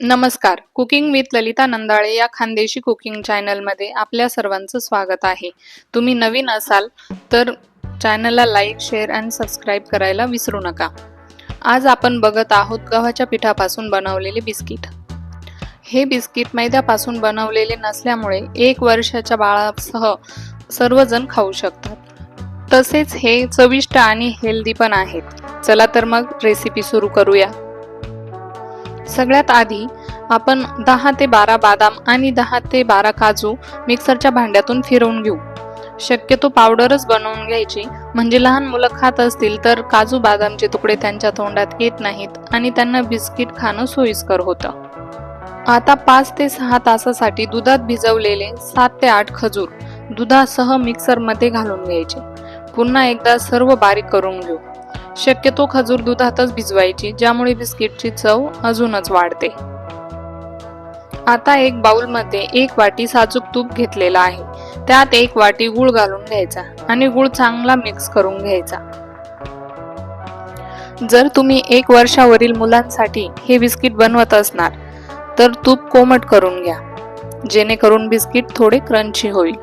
नमस्कार. Cooking with Lalita Nandale या Khandeshi cooking चॅनलमध्ये आपल्या सर्वांचं स्वागत आहे. तुम्ही नवीन असाल तर चॅनलला लाईक शेअर अँड सबस्क्राईब करायला विसरू नका. आज आपण बघत आहोत गव्हाच्या पिठापासून बनवलेले बिस्किट. हे बिस्किट मैद्यापासून बनवलेले नसल्यामुळे एक वर्षाच्या बाळासह सर्वजण खाऊ शकतात. तसेच हे चविष्ट आणि हेल्दी पण आहेत. चला तर मग रेसिपी सुरू करूया. सगळ्यात आधी आपण दहा ते बारा बादाम आणि दहा ते बारा काजू मिक्सरच्या भांड्यातून फिरवून घेऊ. शक्यतो पावडरच बनवून घ्यायची. म्हणजे लहान मुलं खात असतील तर काजू बदामचे तुकडे त्यांच्या तोंडात येत नाहीत आणि त्यांना बिस्किट खाणं सोयीस्कर होतं. आता पाच ते सहा तासासाठी दुधात भिजवलेले सात ते आठ खजूर दुधासह मिक्सरमध्ये घालून घ्यायचे. पुन्हा एकदा सर्व बारीक करून घेऊ. शक्यतो खजूर दुधातच भिजवायची ज्यामुळे बिस्किटची चव अजूनच वाढते. आता एक बाउलमध्ये एक वाटी साजूक तूप घेतलेला आहे. त्यात एक वाटी गुळ घालून घ्यायचा आणि गुळ चांगला मिक्स करून घ्यायचा. जर तुम्ही एक वर्षावरील मुलांसाठी हे बिस्किट बनवत असणार तर तूप कोमट करून घ्या जेणेकरून बिस्किट थोडे क्रंची होईल.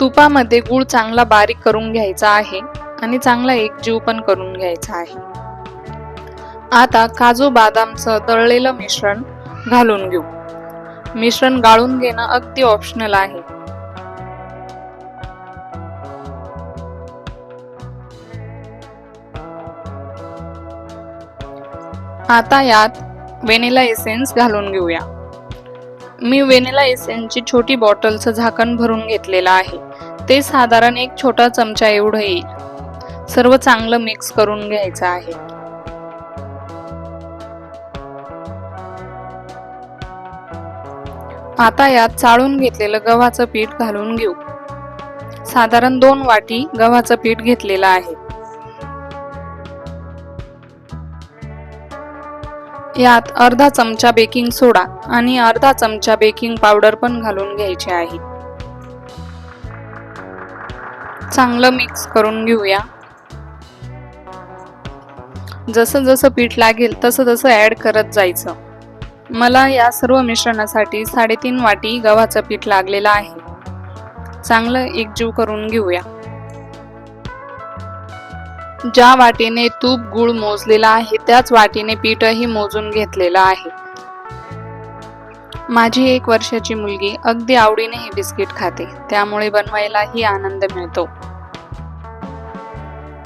तुपामध्ये गुळ चांगला बारीक करून घ्यायचा आहे. आणि चांगला एकजीव पण करून घ्यायचा आहे. आता काजू बदामचं तळलेलं मिश्रण घालून घेऊ. मिश्रण गाळून घेणं अगदी ऑप्शनल आहे. आता यात वेनिला एसेन्स घालून घेऊया. मी वेनिला एसेन्सची छोटी बॉटलचं झाकण भरून घेतलेलं आहे. ते साधारण एक छोटा चमचा एवढं येईल. सर्व चांगलं मिक्स करून घ्यायचं आहे. आता यात चाळून घेतलेलं गव्हाचं पीठ घालून घेऊ. साधारण दोन वाटी गव्हाचं पीठ घेतलेलं आहे. यात अर्धा चमचा बेकिंग सोडा आणि अर्धा चमचा बेकिंग पावडर पण घालून घ्यायचे आहे. चांगलं मिक्स करून घेऊया. जसं जसं पीठ लागेल तसं तसं ॲड करत जायचं. मला या सर्व मिश्रणासाठी साडेतीन वाटी गव्हाचं पीठ लागलेलं आहे. चांगलं एकजीव करून घेऊया. ज्या वाटीने तूप गुळ मोजलेला आहे त्याच वाटीने पीठही मोजून घेतलेलं आहे. माझी एक वर्षाची मुलगी अगदी आवडीने हे बिस्किट खाते त्यामुळे बनवायलाही आनंद मिळतो.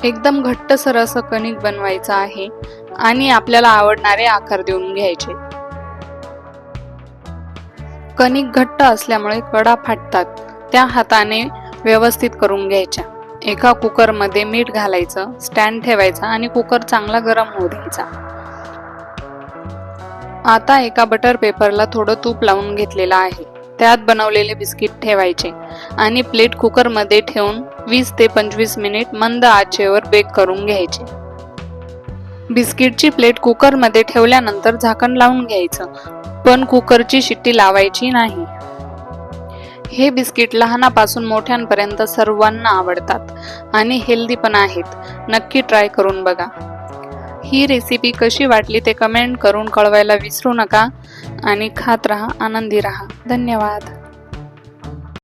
एकदम घट्टसर असं कणिक बनवायचं आहे आणि आपल्याला आवडणारे आकार देऊन घ्यायचे. कणिक घट्ट असल्यामुळे कडा फाटतात. त्या हाताने व्यवस्थित करून घ्यायच्या. एका कुकरमध्ये मीठ घालायचं स्टँड ठेवायचा आणि कुकर चांगला गरम होऊ द्यायचा. आता एका बटर पेपरला थोडं तूप लावून घेतलेलं आहे. त्यात बनवलेले बिस्किट ठेवायचे आणि प्लेट कुकरमध्ये ठेवून वीस ते पंचवीस मिनिट मंद आचेवर बेक करून घ्यायचे. बिस्किटची प्लेट कुकरमध्ये ठेवल्यानंतर झाकण लावून घ्यायचं पण कुकरची शिट्टी लावायची नाही. हे बिस्किट लहानापासून मोठ्यांपर्यंत सर्वांना आवडतात आणि हेल्दी पण आहेत. नक्की ट्राय करून बघा. ही रेसिपी कशी वाटली ते कमेंट करून कळवायला विसरू नका आणि खात राहा आनंदी राहा. धन्यवाद.